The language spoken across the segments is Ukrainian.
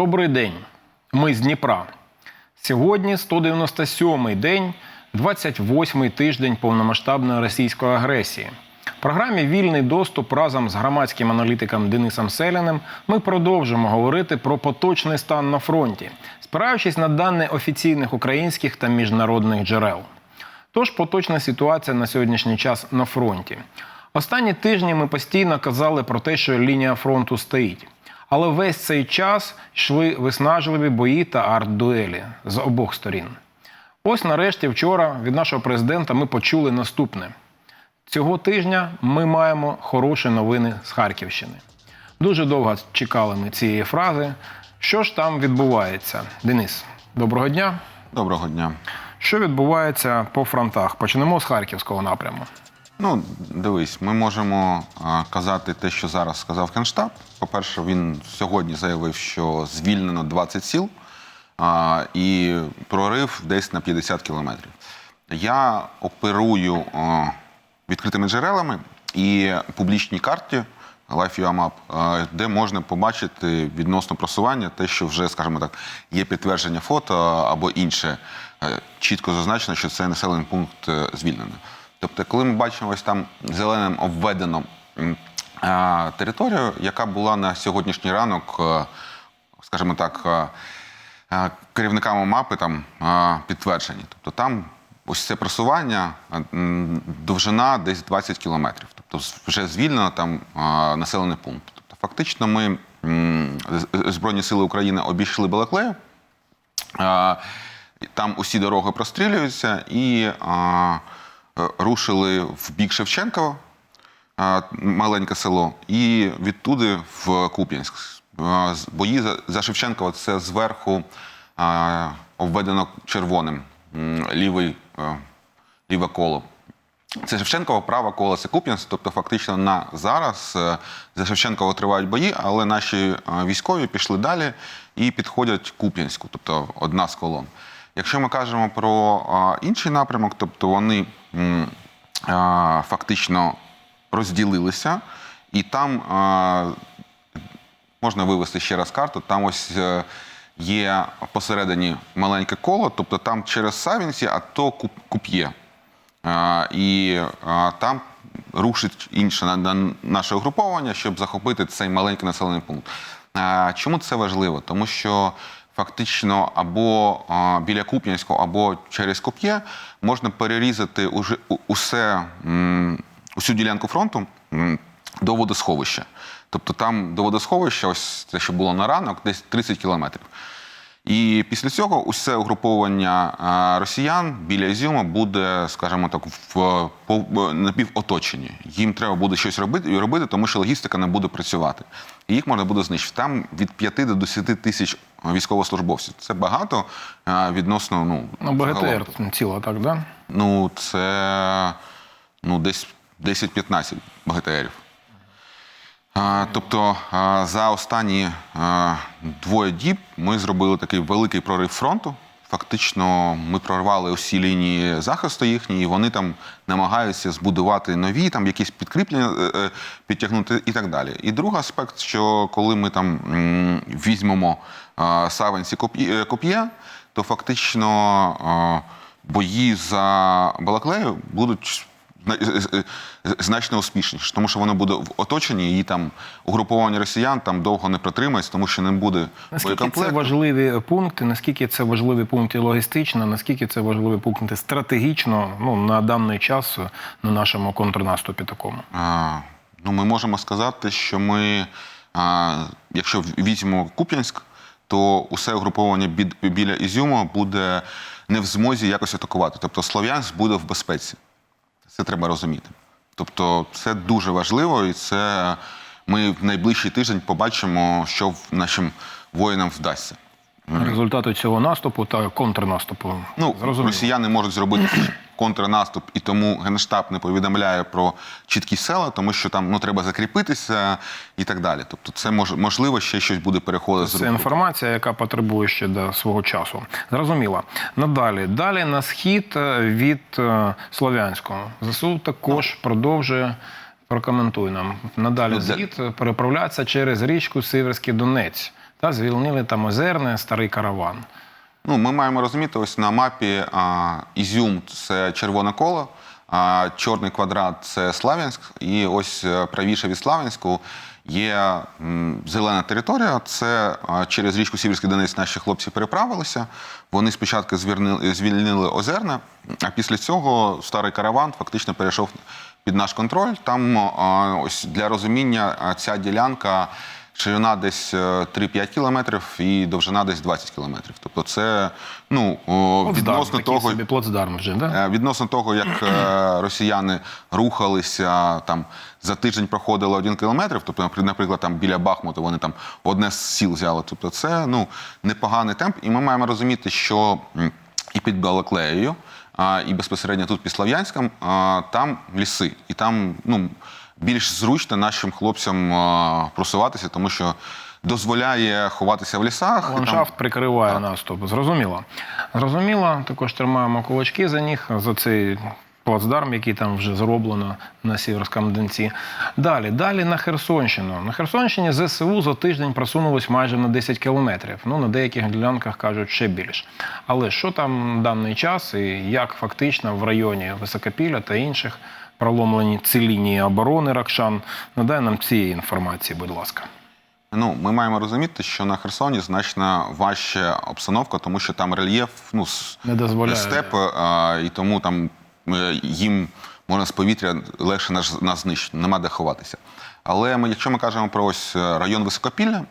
Добрий день. Ми з Дніпра. Сьогодні 197-й день, 28-й тиждень повномасштабної російської агресії. В програмі Вільний доступ разом з громадським аналітиком Денисом Селяним ми продовжимо говорити про поточний стан на фронті, спираючись на дані офіційних українських та міжнародних джерел. Тож поточна ситуація на сьогоднішній час на фронті. Останні тижні ми постійно казали про те, що лінія фронту стоїть. Але весь цей час йшли виснажливі бої та арт-дуелі з обох сторін. Ось нарешті вчора від нашого президента ми почули наступне: цього тижня ми маємо хороші новини з Харківщини. Дуже довго чекали ми цієї фрази. Що ж там відбувається? Денис, доброго дня. Доброго дня. Що відбувається по фронтах? Почнемо з харківського напряму. Ну, дивись, ми можемо а, казати те, що зараз сказав Генштаб. По-перше, він сьогодні заявив, що звільнено 20 сіл а, і прорив десь на 50 кілометрів. Я оперую а, відкритими джерелами і публічній карті Life.ua Map, де можна побачити відносно просування те, що вже, скажімо так, є підтвердження фото або інше. Е, Чітко зазначено, що це населений пункт е, звільнено. Тобто, коли ми бачимо ось там зеленим обведено територію, яка була на сьогоднішній ранок, е, скажімо так, е, е, керівниками мапи там підтверджені. Тобто там ось це просування, довжина десь 20 кілометрів. Тобто вже звільнено там населений пункт. Тобто, фактично, ми Збройні Сили України обійшли Балаклею. Там усі дороги прострілюються і рушили в бік Шевченкова, маленьке село, і відтуди в Куп'янськ. Бої за, Шевченкова це зверху обведено червоним лівий, е, ліве коло. Це Шевченкова, праве коло це Куп'янськ, тобто фактично на зараз е, за Шевченкова тривають бої, але наші е, військові пішли далі і підходять Куп'янську, тобто одна з колон. Якщо ми кажемо про е, інший напрямок, тобто вони е, фактично розділилися, і там можна вивести ще раз карту. Там ось е, є посередині маленьке коло, тобто там через Савінці, а то Куп'є. І там рушить інше на- на- наше угруповання, щоб захопити цей маленький населений пункт. Чому це важливо? Тому що фактично або а, біля Куп'янського, або через Коп'є можна перерізати уже усе, усю ділянку фронту до водосховища. Тобто там до водосховища, ось те, що було на ранок, десь 30 кілометрів. І після цього усе угруповання росіян біля Ізюма буде, скажімо так, в напівоточенні. Їм треба буде щось робити, робити, тому що логістика не буде працювати. І їх можна буде знищити. Там від 5 до 10 тисяч військовослужбовців. Це багато відносно ну, Ну, БГТР ціла, так, да? Ну, це ну, десь 10-15 БГТРів. А, тобто а, за останні а, двоє діб ми зробили такий великий прорив фронту. Фактично, ми прорвали усі лінії захисту їхні, і вони там намагаються збудувати нові, там якісь підкріплення е, е, підтягнути і так далі. І другий аспект, що коли ми там візьмемо Савенці Коп'є- е, то фактично бої за Балаклею будуть значно успішніше, тому що воно буде в оточенні, і там угруповання росіян там довго не протримається, тому що не буде Наскільки це важливі пункти, наскільки це важливі пункти логістично, наскільки це важливі пункти стратегічно ну, на даний час на нашому контрнаступі такому? А, ну, ми можемо сказати, що ми, а, якщо візьмемо Куп'янськ, то усе угруповання біля Ізюма буде не в змозі якось атакувати. Тобто Слов'янськ буде в безпеці. Це треба розуміти. Тобто, це дуже важливо, і це ми в найближчий тиждень побачимо, що нашим воїнам вдасться. Результати цього наступу та контрнаступу. Ну, Зрозуміло. росіяни можуть зробити контрнаступ, і тому Генштаб не повідомляє про чіткі села, тому що там ну, треба закріпитися і так далі. Тобто, це мож, можливо ще щось буде переходити Це інформація, яка потребує ще до свого часу. Зрозуміло. Надалі. Далі на схід е, від е, Слов'янського. ЗСУ також продовжує. Прокоментуй нам. Надалі Ну, за- схід переправляється через річку Сиверський Донець. та звільнили там Озерне, старий караван. Ну, ми маємо розуміти, ось на мапі а, Ізюм це червоне коло, а чорний квадрат це Слав'янськ, і ось е, правіше від Слав'янську є м, зелена територія. Це а, через річку Сіверський Донець наші хлопці переправилися. Вони спочатку звільнили, звільнили Озерне, а після цього старий караван фактично перейшов під наш контроль. Там а, ось для розуміння ця ділянка. Ширина десь е, 3-5 кілометрів і довжина десь 20 кілометрів. Тобто це ну, Плацдарм, відносно того, собі плацдарм вже, да? е, відносно того, як е, росіяни рухалися там за тиждень проходили один кілометр, тобто, напри- наприклад, там біля Бахмуту вони там одне з сіл взяли. Тобто, це ну непоганий темп, і ми маємо розуміти, що і під Балаклеєю, і безпосередньо тут під Слов'янськом, там ліси, і там ну більш зручно нашим хлопцям просуватися, тому що дозволяє ховатися в лісах. і там- Ландшафт прикриває наступ. Зрозуміло. Зрозуміло, також тримаємо кулачки за них, за цей плацдарм, який там вже зроблено на Сіверському Донці. Далі, далі на Херсонщину. На Херсонщині ЗСУ за тиждень просунулось майже на 10 кілометрів. Ну, на деяких ділянках кажуть ще більше. Але що там в даний час і як фактично в районі Високопілля та інших проломлені ці лінії оборони Ракшан? Надай нам цієї інформації, будь ласка. Ну, ми маємо розуміти, що на Херсоні значно важча обстановка, тому що там рельєф ну, Не дозволяє. степ, а, і тому там е, їм можна з повітря легше нас, нас знищити, нема де ховатися. Але ми, якщо ми кажемо про ось е, район Високопілля,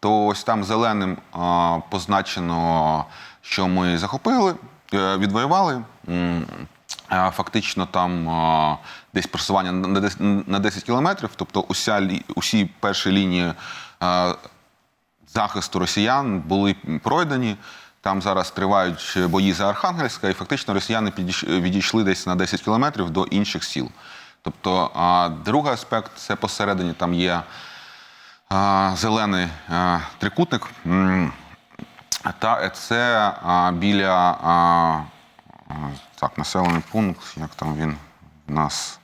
то ось там зеленим а, позначено, що ми захопили, е, відвоювали. А, Фактично там десь просування на 10, на 10 кілометрів, тобто уся, усі перші лінії захисту росіян були пройдені. Там зараз тривають бої за Архангельська, і фактично росіяни відійшли десь на 10 кілометрів до інших сіл. Тобто, другий аспект це посередині там є зелений трикутник. Та це біля так, населений пункт, як там він в нас.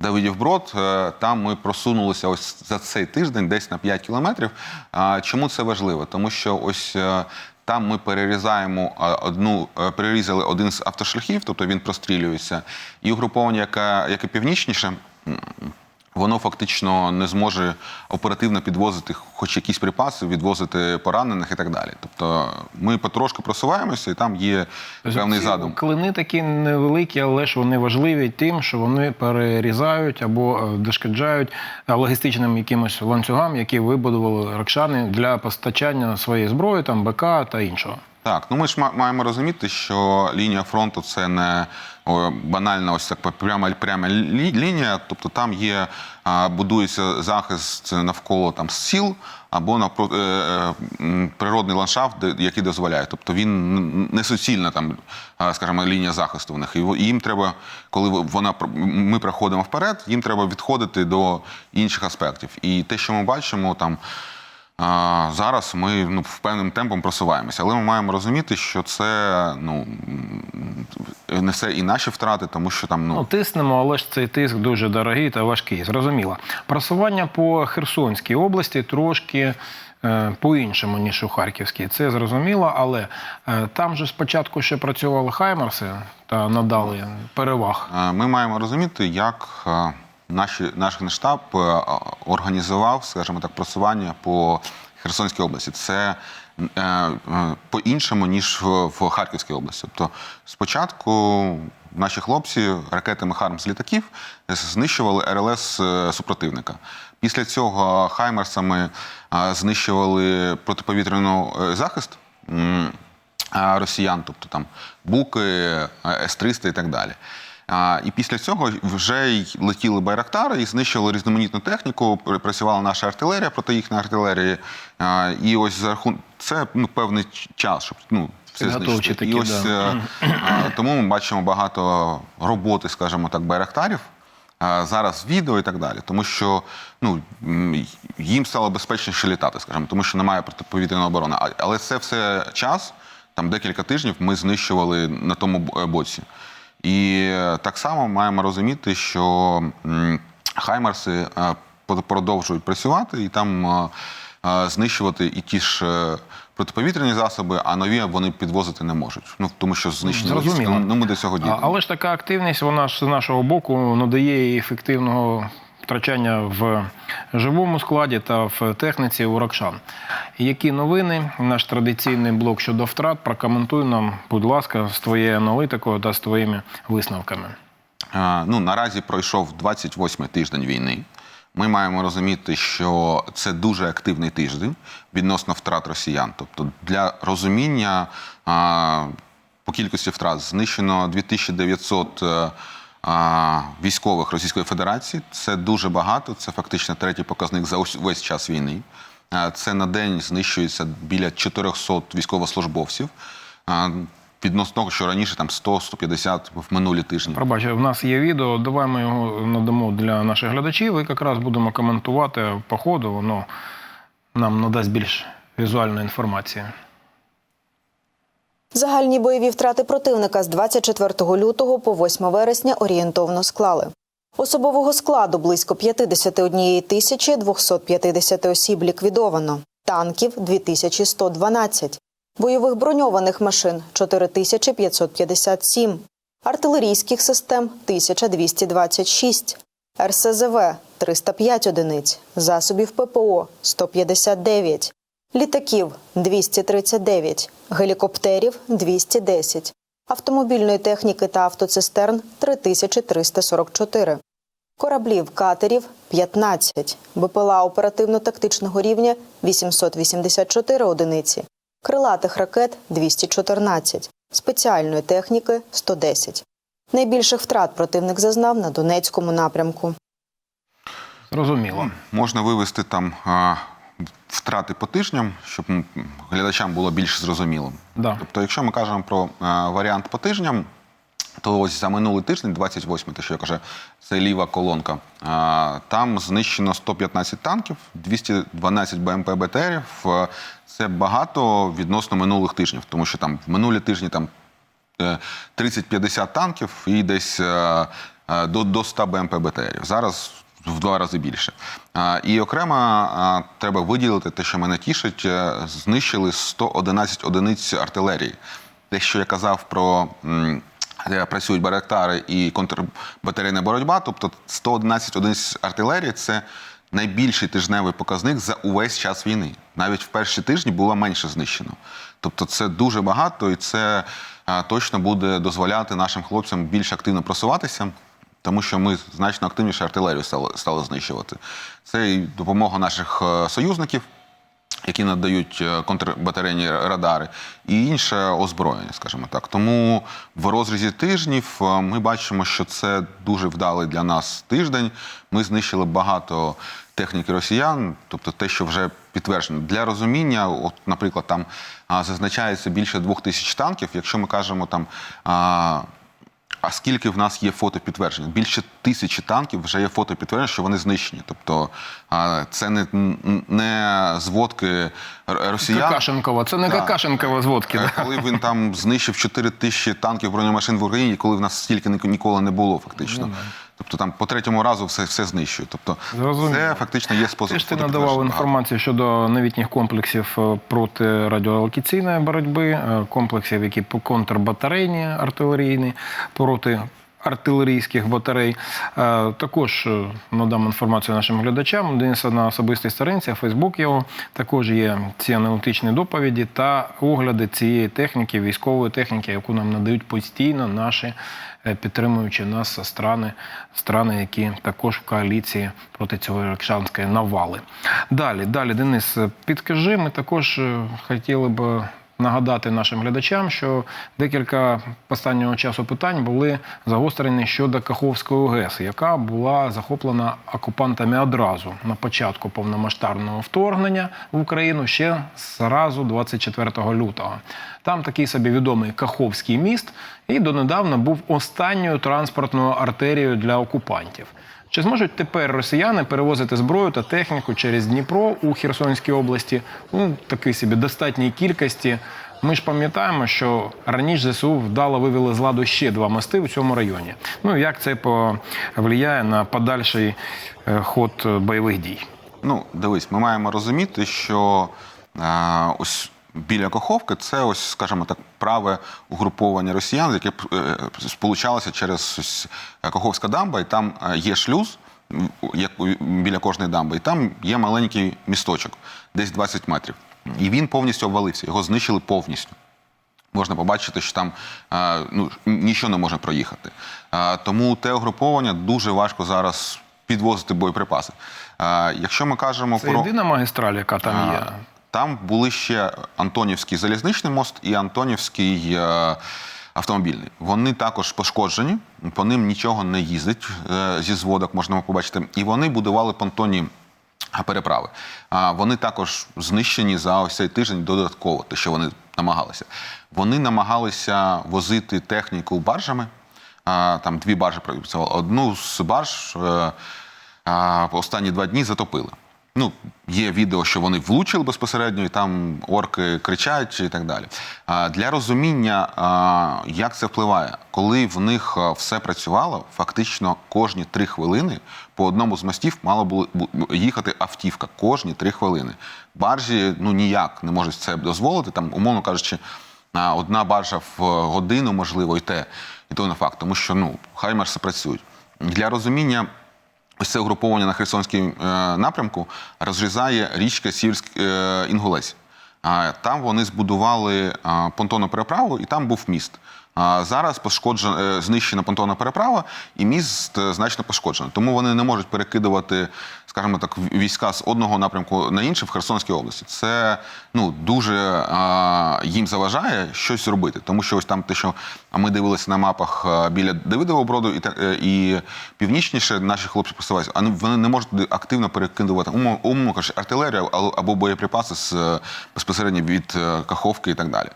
Давидів Брод, е, там ми просунулися ось за цей тиждень десь на 5 кілометрів. Чому це важливо? Тому що ось е, там ми перерізаємо одну, е, перерізали один з автошляхів, тобто він прострілюється, і угруповання, яке, яке північніше, воно фактично не зможе оперативно підвозити хоч якісь припаси, відвозити поранених і так далі. Тобто ми потрошку просуваємося, і там є певний задум. Клини такі невеликі, але ж вони важливі тим, що вони перерізають або е, дошкоджають е, логістичним якимось ланцюгам, які вибудували ракшани для постачання своєї зброї, там БК та іншого. Так, ну ми ж маємо розуміти, що лінія фронту це не банальна ось так пряма, пряма лі- лінія. Тобто там є, будується захист навколо там сіл або навпро- е, е, природний ландшафт, який дозволяє. Тобто він не суцільна там, скажімо, лінія захисту в них. І їм треба, коли вона ми проходимо вперед, їм треба відходити до інших аспектів. І те, що ми бачимо там. Зараз ми ну, певним темпом просуваємося, але ми маємо розуміти, що це ну, несе і наші втрати, тому що там Ну, ну, тиснемо, але ж цей тиск дуже дорогий та важкий. Зрозуміло. Просування по Херсонській області трошки. е, По-іншому, ніж у Харківській, це зрозуміло, але е, там же спочатку ще працювали Хаймерси та надали переваг. е, ми маємо розуміти, як наші, наш генштаб е, організував, скажімо так, просування по Херсонській області. Це е, по-іншому, ніж в, Харківській області. Тобто, спочатку наші хлопці ракетами Харм з літаків знищували РЛС е, супротивника. Після цього Хаймерсами знищували протиповітряний захист. росіян, тобто там буки, е, С-300 і так далі. А, І після цього вже й летіли байрактари і знищували різноманітну техніку. Працювала наша артилерія проти їхньої артилерії. А, І ось за рахунок це ну, певний час, щоб ну, все знищити. І такі, ось да. е, а, тому ми бачимо багато роботи, скажімо так, байрактарів. а, Зараз відео і так далі, тому що ну їм стало безпечніше літати, скажімо, тому що немає протиповітряної оборони. Але це все час, там декілька тижнів ми знищували на тому боці. І е, так само маємо розуміти, що Хаймерси е, продовжують працювати, і там е, знищувати і ті ж протиповітряні засоби, а нові вони підвозити не можуть. Ну тому що Зрозуміло. ну ми до цього дійдемо. але ж така активність вона ж з нашого боку надає ефективного втрачання в живому складі та в техніці у Рокшан. Які новини? Наш традиційний блок щодо втрат. Прокоментуй нам, будь ласка, з твоєю аналітикою та з твоїми висновками. Е, Ну, наразі пройшов 28-й тиждень війни. Ми маємо розуміти, що це дуже активний тиждень відносно втрат росіян. Тобто, для розуміння а, по кількості втрат знищено 2900 е, а, військових Російської Федерації. Це дуже багато. Це фактично третій показник за весь час війни. Це на день знищується біля 400 військовослужбовців. Відносно того, що раніше там 100-150 в минулі тижні. Пробач, в нас є відео. Давай ми його надамо для наших глядачів і якраз будемо коментувати по ходу. Воно нам надасть більш візуальної інформації. Загальні бойові втрати противника з 24 лютого по 8 вересня орієнтовно склали. Особового складу близько 51 тисячі 250 осіб ліквідовано, танків 2112, бойових броньованих машин 4557, артилерійських систем 1226, РСЗВ 305 одиниць, засобів ППО 159, літаків 239, гелікоптерів 210, автомобільної техніки та автоцистерн 3344, кораблів катерів 15, БПЛА оперативно-тактичного рівня 884 одиниці, крилатих ракет 214, спеціальної техніки 110. Найбільших втрат противник зазнав на Донецькому напрямку. Зрозуміло. Можна вивести там а, втрати по тижням, щоб глядачам було більш зрозуміло. Да. Тобто, якщо ми кажемо про а, варіант по тижням, то ось за минулий тиждень, 28 те, що я кажу, це ліва колонка. А, там знищено 115 танків, 212 БМП БТРів. Е, Це багато відносно минулих тижнів, тому що там в минулі тижні там е, 30-50 танків і десь е, е, до, до 100 БМП БТРів. Зараз в два рази більше. І окремо треба виділити те, що мене тішить, е, знищили 111 одиниць артилерії. Те, що я казав про. де працюють барактари і контрбатарейна боротьба, тобто 111 одиниць артилерії це найбільший тижневий показник за увесь час війни. Навіть в перші тижні було менше знищено. Тобто це дуже багато, і це точно буде дозволяти нашим хлопцям більш активно просуватися, тому що ми значно активніше артилерію стали, стали знищувати. Це і допомога наших е, союзників які надають е, контрбатарейні радари, і інше озброєння, скажімо так. Тому в розрізі тижнів е, ми бачимо, що це дуже вдалий для нас тиждень. Ми знищили багато техніки росіян, тобто те, що вже підтверджено. Для розуміння, от, наприклад, там зазначається більше двох тисяч танків. Якщо ми кажемо там. А скільки в нас є фото підтвердження? Більше тисячі танків вже є фото підтвердження, що вони знищені. Тобто це не, не зводки росіян. Какашенкова. Це не Да. Какашенкова зводки. Е, Коли він там знищив 4 тисячі танків бронемашин в Україні, коли в нас стільки ні- ніколи не було, фактично. Тобто там по третьому разу все, все знищує. Тобто Зрозуміло. це фактично є спосіб. Ти ж ти надавав інформацію щодо новітніх комплексів е, проти радіолокаційної боротьби, е, комплексів, які по контрбатарейні артилерійні проти. Артилерійських батарей Е, також е, надам інформацію нашим глядачам. Денис на особистій сторінці, Фейсбук його також є ці аналітичні доповіді та огляди цієї техніки, військової техніки, яку нам надають постійно наші е, підтримуючи нас страни, страни, які також в коаліції проти цього іракшанської навали. Далі, далі, Денис, підкажи, ми також хотіли б. Нагадати нашим глядачам, що декілька останнього часу питань були загострені щодо Каховської ГЕС, яка була захоплена окупантами одразу на початку повномасштабного вторгнення в Україну ще зразу 24 лютого. Там такий собі відомий Каховський міст, і донедавна був останньою транспортною артерією для окупантів. Чи зможуть тепер росіяни перевозити зброю та техніку через Дніпро у Херсонській області у такій собі достатній кількості? Ми ж пам'ятаємо, що раніше ЗСУ вдало вивели з ладу ще два мости у цьому районі. Ну як це повлияє на подальший е, ход бойових дій? Ну, дивись, ми маємо розуміти, що е, ось біля Каховки це ось, скажімо так, праве угруповання росіян, яке е, сполучалося через ось Каховська дамба, і там е, є шлюз. біля кожної дамби, і там є маленький місточок, десь 20 метрів. І він повністю обвалився, його знищили повністю можна побачити, що там е, ну, нічого не може проїхати. Е, Тому те угруповання дуже важко зараз підвозити боєприпаси. Е, Якщо ми кажемо Це про єдина магістраль, яка там є. Там були ще Антонівський залізничний мост і Антонівський е, автомобільний. Вони також пошкоджені, по ним нічого не їздить е, зі зводок, можна побачити. І вони будували понтонні переправи. А вони також знищені за ось цей тиждень додатково, те, що вони намагалися. Вони намагалися возити техніку баржами. Там дві баржі працювали. Одну з барж е, останні два дні затопили. Ну, є відео, що вони влучили безпосередньо, і там орки кричать і так далі. Для розуміння, як це впливає, коли в них все працювало, фактично кожні три хвилини по одному з мостів мало було їхати автівка. Кожні три хвилини. Баржі ну ніяк не можуть це дозволити. Там, умовно кажучи, одна баржа в годину, можливо, і те, і то не факт, тому що ну, хаймерси працюють. Для розуміння. Ось це угруповання на Херсонській е, напрямку розрізає річка Сільськ е, Інгулець. Там вони збудували понтонну переправу, і там був міст. Зараз пошкоджена, е, знищена понтонна переправа, і міст е, значно пошкоджено. Тому вони не можуть перекидувати, скажімо так, війська з одного напрямку на інший в Херсонській області. Це ну дуже а, їм заважає щось робити. Тому що ось там те, що ми дивилися на мапах біля Давидового броду і, е, і північніше наші хлопці посуваються, а вони не можуть активно перекидувати умовно кажучи, артилерію або- або боєприпаси з е, безпосередньо від е, Каховки і так далі.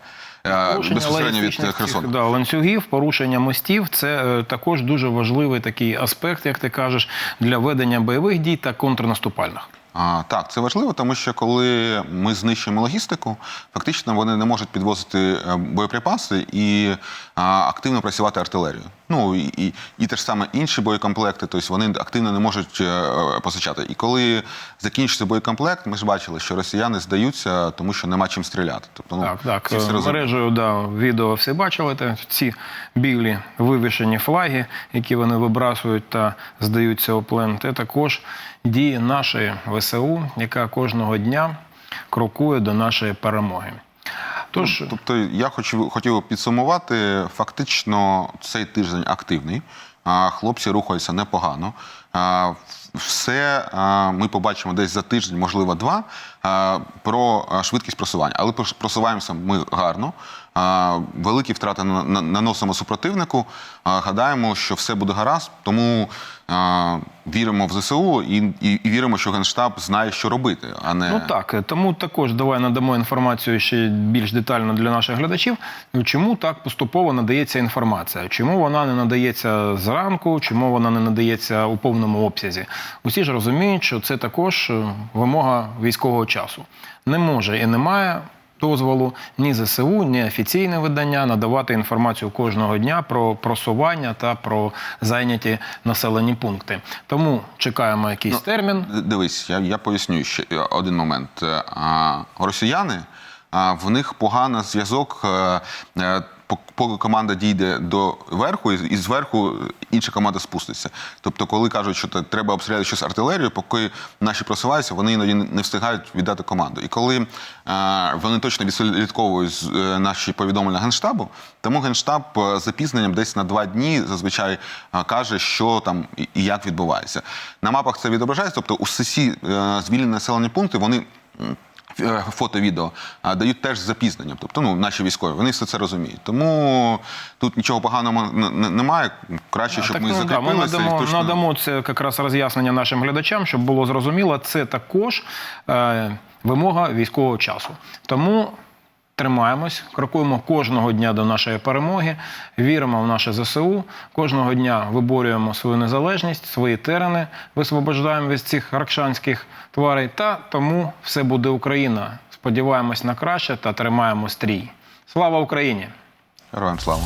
Е, Безпосередньо від Херсона. Херсону. да, ланцюгів, порушення мостів це е, також дуже важливий такий аспект, як ти кажеш, для ведення бойових дій та контрнаступальних. А, так, це важливо, тому що коли ми знищуємо логістику, фактично вони не можуть підвозити е, боєприпаси і а, активно працювати артилерію. Ну і, і, і те ж саме інші боєкомплекти, тобто вони активно не можуть е, постачати. І коли закінчиться боєкомплект, ми ж бачили, що росіяни здаються, тому що нема чим стріляти. Тобто, ну, Так, так. всі. Мережею да, відео всі бачили. Те, ці білі вивішені флаги, які вони вибрасують та здаються у плен. Це також дії нашої ВСУ, яка кожного дня крокує до нашої перемоги. Тож, Тобто я хочу хотів підсумувати. Фактично, цей тиждень активний. Хлопці рухаються непогано. Все ми побачимо десь за тиждень, можливо, два, про швидкість просування. Але просуваємося ми гарно. Великі втрати на- на- наносимо супротивнику. Гадаємо, що все буде гаразд, тому віримо в ЗСУ і, і, і віримо, що Генштаб знає, що робити, а не Ну так, тому також давай надамо інформацію ще більш детально для наших глядачів. Чому так поступово надається інформація? Чому вона не надається зранку, чому вона не надається у повному обсязі? Усі ж розуміють, що це також е, вимога військового часу. Не може і немає дозволу ні ЗСУ, ні офіційне видання надавати інформацію кожного дня про просування та про зайняті населені пункти. Тому чекаємо якийсь термін. Дивись, я, я поясню ще е, один момент. Е, А, росіяни, а, в них поганий зв'язок. По- Поки команда дійде до верху, і зверху інша команда спуститься. Тобто, коли кажуть, що треба обстріляти щось артилерію, поки наші просуваються, вони іноді не встигають віддати команду. І коли е, вони точно відслідковують е, наші повідомлення генштабу, тому генштаб е, з запізненням десь на два дні зазвичай каже, що там і як відбувається. На мапах це відображається, тобто усі звільнені населені пункти, вони. Е, Фото, відео дають теж з запізненням. Тобто, ну, наші військові, вони все це розуміють. Тому тут нічого поганого немає. Краще, щоб Так, ми ну, закріпилися. Ми надамо, і точно... надамо це якраз роз'яснення нашим глядачам, щоб було зрозуміло, це також е, вимога військового часу. Тому тримаємось, крокуємо кожного дня до нашої перемоги, віримо в наше ЗСУ, кожного дня виборюємо свою незалежність, свої терени висвобождаємо від цих ракшанських тварей. Та тому все буде Україна. Сподіваємось на краще та тримаємо стрій. Слава Україні! Героям слава.